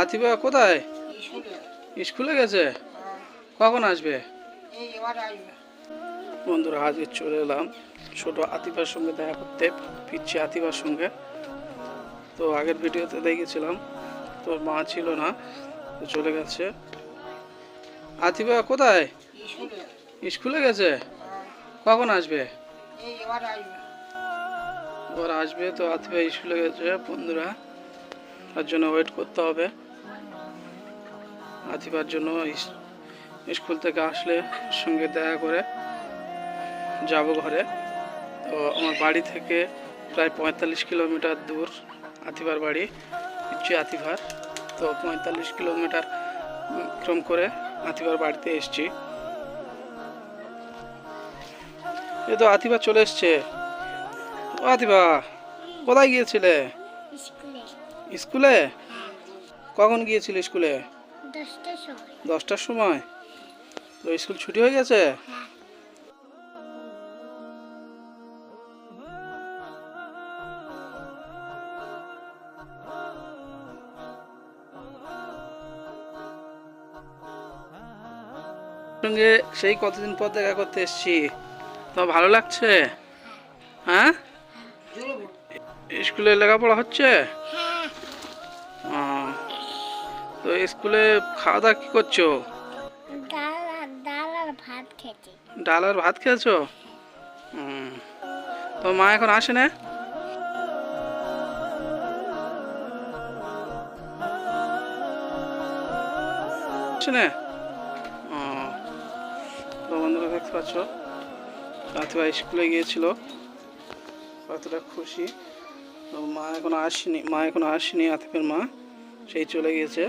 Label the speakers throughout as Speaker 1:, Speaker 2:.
Speaker 1: আতিবা কোথায়?
Speaker 2: স্কুলে
Speaker 1: গেছে? কখন আসবে? বন্ধুরা আজকে চলে এলাম ছোট আতিবার সঙ্গে দেখা করতে। পিচ্ছি আতিবার সঙ্গে। তো আগের ভিডিওতে দেখেছিলাম তোর মা ছিল না তো চলে গেছে। আতিবা কোথায়?
Speaker 2: স্কুলে।
Speaker 1: গেছে? কখন আসবে? ওর আসবে। তো আতিবা স্কুলে গেছে বন্ধুরা। তার জন্য ওয়েট করতে হবে। আতিবার জন্য স্কুল থেকে আসলে সঙ্গে দেখা করে যাব ঘরে। তো আমার বাড়ি থেকে প্রায় পঁয়তাল্লিশ কিলোমিটার দূর আতিবার বাড়ি হচ্ছে আতিভার তো পঁয়তাল্লিশ কিলোমিটার ক্রম করে আতিবার বাড়িতে এসছি। এ তো আতিবা চলে এসছে। ও কোথায় গিয়েছিলে?
Speaker 3: স্কুলে?
Speaker 1: কখন গিয়েছিলে স্কুলে?
Speaker 3: দশটার সময়।
Speaker 1: তো স্কুল ছুটি হয়ে গেছে? সঙ্গে সেই কতদিন পর দেখা করতে এসছি? তো ভালো লাগছে? হ্যাঁ? স্কুলে লেখাপড়া হচ্ছে? স্কুলে খাওয়া দাওয়া কি করছ?
Speaker 3: ডাল আর ডাল আর ভাত খেতে
Speaker 1: ডাল আর ভাত খেয়েছো। তো মা এখন আসে না? আসে ও, তো বন্ধুরা দেখতে পাচ্ছ রাত্রিবার স্কুলে গিয়েছিল। কতটা খুশি। তো মা এখন আসেনি মা এখন আসেনি আতিফের মা সেই চলে গিয়েছে।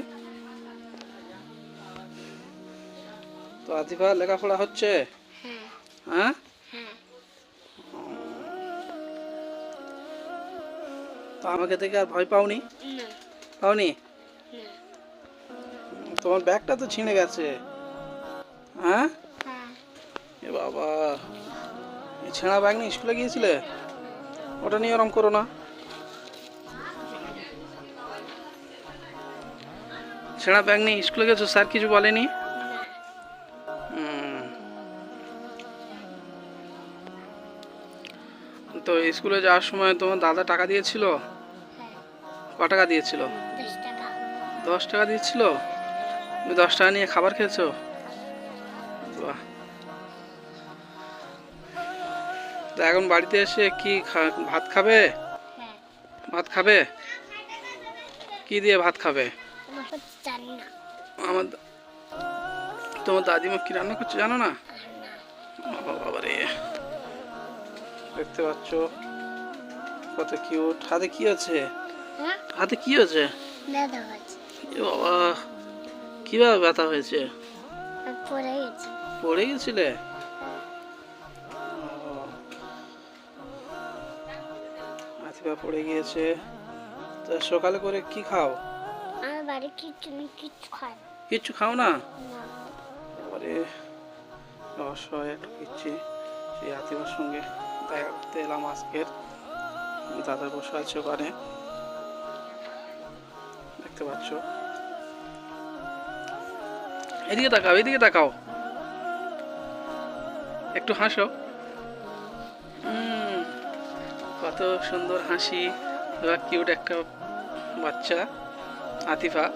Speaker 1: তো লেখাপড়া হচ্ছে?
Speaker 3: হ্যাঁ?
Speaker 1: তো আমাকে থেকে আর ভয় পাওনি? পাওনি? তোমার ব্যাগটা তো ছিঁড়ে গেছে। হ্যাঁ?
Speaker 3: হ্যাঁ।
Speaker 1: এ বাবা ছেঁড়া ব্যাগ নিয়ে স্কুলে গিয়েছিলে? ওটা নিয়ে ওরম করো না। ছেঁড়া ব্যাগ নিয়ে স্কুলে গেছো? স্যার কিছু বলেনি? স্কুলে যাওয়ার সময় তোমার দাদা টাকা দিয়েছিল?
Speaker 3: হ্যাঁ।
Speaker 1: ক টাকা দিয়েছিল?
Speaker 3: দশ টাকা।
Speaker 1: দিয়েছিল? তুমি দশ টাকা নিয়ে খাবার খেয়েছো? বাহ। তো এখন বাড়িতে এসে কি খা- ভাত খাবে?
Speaker 3: হ্যাঁ।
Speaker 1: ভাত খাবে? কি দিয়ে ভাত খাবে?
Speaker 3: আমার
Speaker 1: তোমার দাদিমা কি রান্না করছে জানো না? বাবা বাবা রে। দেখতে পাচ্ছ। কত কিউট হাতে কি আছে?
Speaker 3: হ্যাঁ?
Speaker 1: হাতে কি আছে? বাবা কীভাবে ব্যথা হয়েছে?
Speaker 3: পড়ে গেছে।
Speaker 1: পড়ে গেছিলে? আতিবা পড়ে গিয়েছে। তো সকালে করে কি খাও?
Speaker 3: আমার বাড়ি কিচ্ছু কিচ্ছু
Speaker 1: কিচ্ছু খাও না? এবারে অসহায় একটা পিচ্ছি সেই আতিবার সঙ্গে করতে এলাম আজকের দাদা বসে আছে ওখানে। দেখতে পাচ্ছ? এদিকে তাকাও এদিকে তাকাও। একটু হাসো। কত সুন্দর হাসি। এবার কিউট একটা বাচ্চা, আতিফা।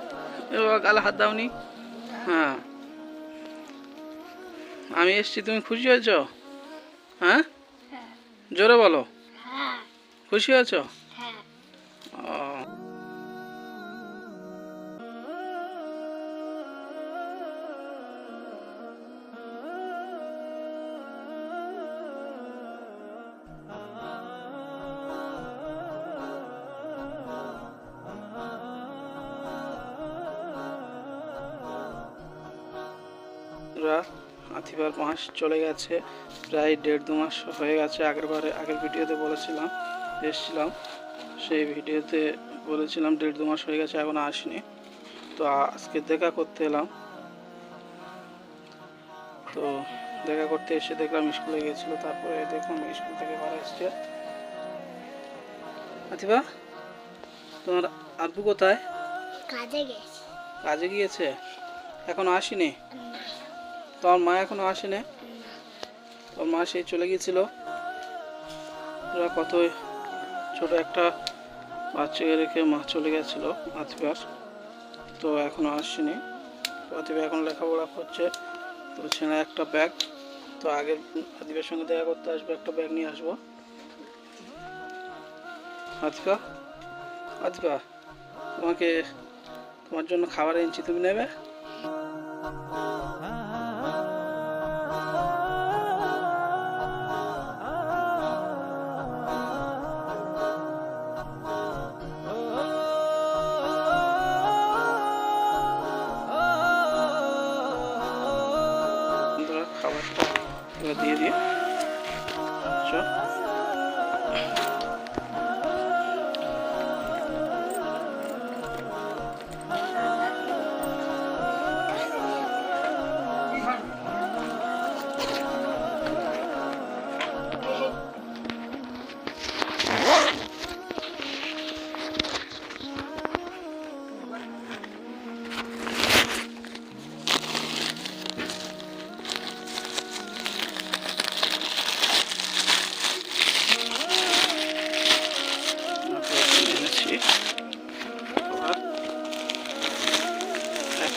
Speaker 1: এবার গালে হাত দাওনি। হ্যাঁ। আমি এসছি, তুমি খুশি হয়েছ? হ্যাঁ
Speaker 3: হ্যাঁ?
Speaker 1: জোরে বলো।
Speaker 3: খুশি
Speaker 1: খুশি হয়েছ আথিবার মাস চলে গেছে প্রায় দেড় দু মাস হয়ে গেছে আগের বারে আগের ভিডিওতে বলেছিলাম এসেছিলাম। সেই ভিডিওতে বলেছিলাম দেড় দু মাস হয়ে গেছে এখনও আসেনি। তো আজকে দেখা করতে এলাম। তো দেখা করতে এসে দেখলাম স্কুলে গেছিল তারপরে দেখলাম স্কুল থেকে বাড়ি এসছে। আতিবা তোমার আব্বু কোথায়?
Speaker 3: কাজে গেছি।
Speaker 1: কাজে গিয়েছে? এখনও আসেনি? তোমার মা এখনও আসেনি। তোর মা সেই চলে গিয়েছিল। ওরা কত ছোট একটা বাচ্চাকে রেখে মা চলে গেছিল আতিবার তো এখনও আসেনি। প্রতিভা এখন লেখাপড়া করছে। তো ছেলে একটা ব্যাগ তো আগে আতিবার সঙ্গে দেখা করতে আসব, একটা ব্যাগ নিয়ে আসব। আতিকা আতিকা তোমাকে তোমার জন্য খাবার এনেছি, তুমি নেবে? চল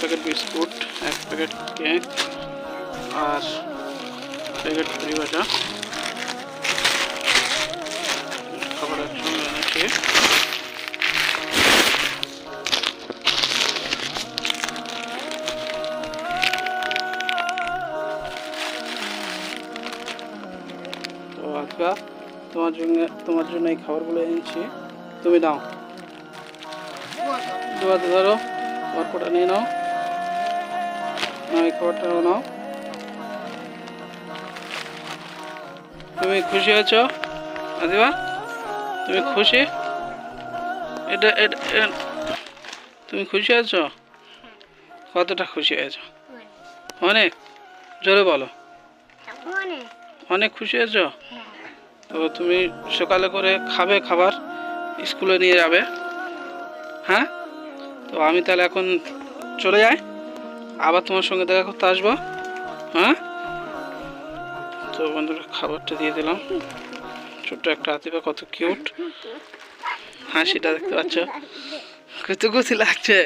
Speaker 1: প্যাকেট বিস্কুট, এক প্যাকেট কেক আর প্যাকেট পুরি ভাজা। খাবারের জন্য এনেছি। তো আজকা তোমার জন্য তোমার জন্য এই খাবারগুলো এনেছি। তুমি দাও। দুয়াতে ধরো অর্কটা নিয়ে নাও। নাও এই খাবারটাও নাও তুমি খুশি আছো? আদিবা তুমি খুশি? এটা এটা তুমি খুশি আছো? কতটা খুশি আছো অনেক জোরে বলো। অনেক খুশি আছো তো তুমি সকালে করে খাবে খাবার স্কুলে নিয়ে যাবে। হ্যাঁ? তো আমি তাহলে এখন চলে যাই। আবার তোমার সঙ্গে দেখা করতে আসব? হ্যাঁ? তো বন্ধুরা, খাবারটা দিয়ে দিলাম। ছোট্ট একটা হাতিবা কত কিউট হাসিটা দেখতে পাচ্ছ? কত খুশি লাগছে?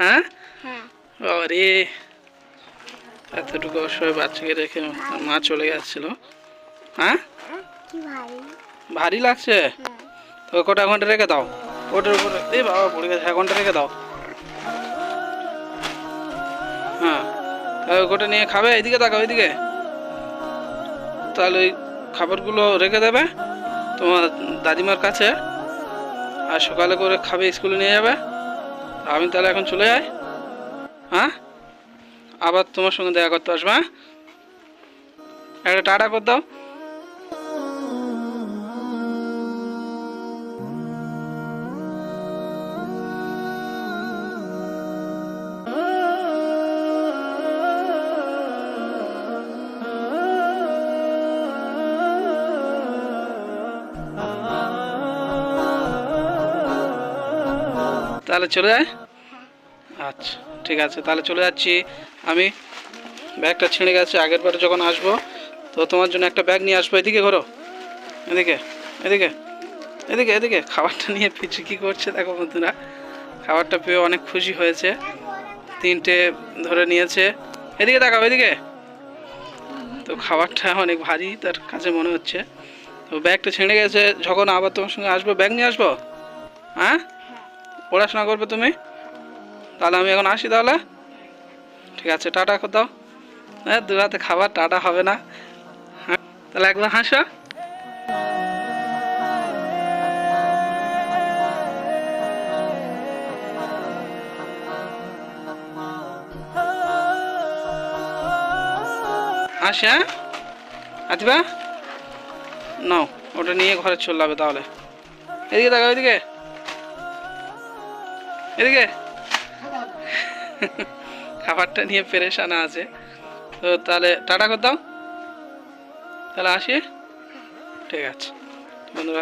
Speaker 3: হ্যাঁ? বাবা
Speaker 1: রে এতটুকু অসহায় বাচ্চাকে রেখে মা চলে যাচ্ছিল। হ্যাঁ? ভারী লাগছে?
Speaker 3: হ্যাঁ
Speaker 1: তো কটা ঘণ্টা রেখে দাও। ওটার উপরে এ বাবা, পড়ে গেছে। এক ঘণ্টা রেখে দাও। হ্যাঁ। গোটা নিয়ে খাবে এদিকে তাকাও এদিকে তাহলে ওই খাবারগুলো রেখে দেবে তোমার দাদিমার কাছে। আর সকালে করে খাবে, স্কুলে নিয়ে যাবে। আমি তাহলে এখন চলে যাই। হ্যাঁ? আবার তোমার সঙ্গে দেখা করতে আসবে হ্যাঁ? একটা টাটা করে দাও। তাহলে চলে যায়? আচ্ছা ঠিক আছে, তাহলে চলে যাচ্ছি। আমি ব্যাগটা ছিঁড়ে গেছে, আগের বারে যখন আসব, তো তোমার জন্য একটা ব্যাগ নিয়ে আসব। এদিকে ঘোরো, এদিকে এদিকে এদিকে এদিকে। খাবারটা নিয়ে পিছু কী করছে দেখো বন্ধুরা। খাবারটা পেয়ে অনেক খুশি হয়েছে। তিনটে ধরে নিয়েছে। এদিকে দেখাও এদিকে। তো খাবারটা অনেক ভারী, তার কাছে মনে হচ্ছে। তো ব্যাগটা ছিঁড়ে গেছে, যখন আবার তোমার সঙ্গে আসব, ব্যাগ নিয়ে আসব? হ্যাঁ? পড়াশোনা করবে তুমি? তাহলে আমি এখন আসি তাহলে। ঠিক আছে, টাটা কোথাও হ্যাঁ দু হাতে খাবার, টাটা হবে না। হ্যাঁ তাহলে একবার হাসো। আসি হ্যাঁ? আতিবা নাও, ওটা নিয়ে ঘরে চলে তাহলে। এদিকে দেখো এদিকে। এদিকে। খাবারটা নিয়ে পেরেশানা আছে। তো তাহলে টাটা করতাম তাহলে আসি। ঠিক আছে। বন্ধুরা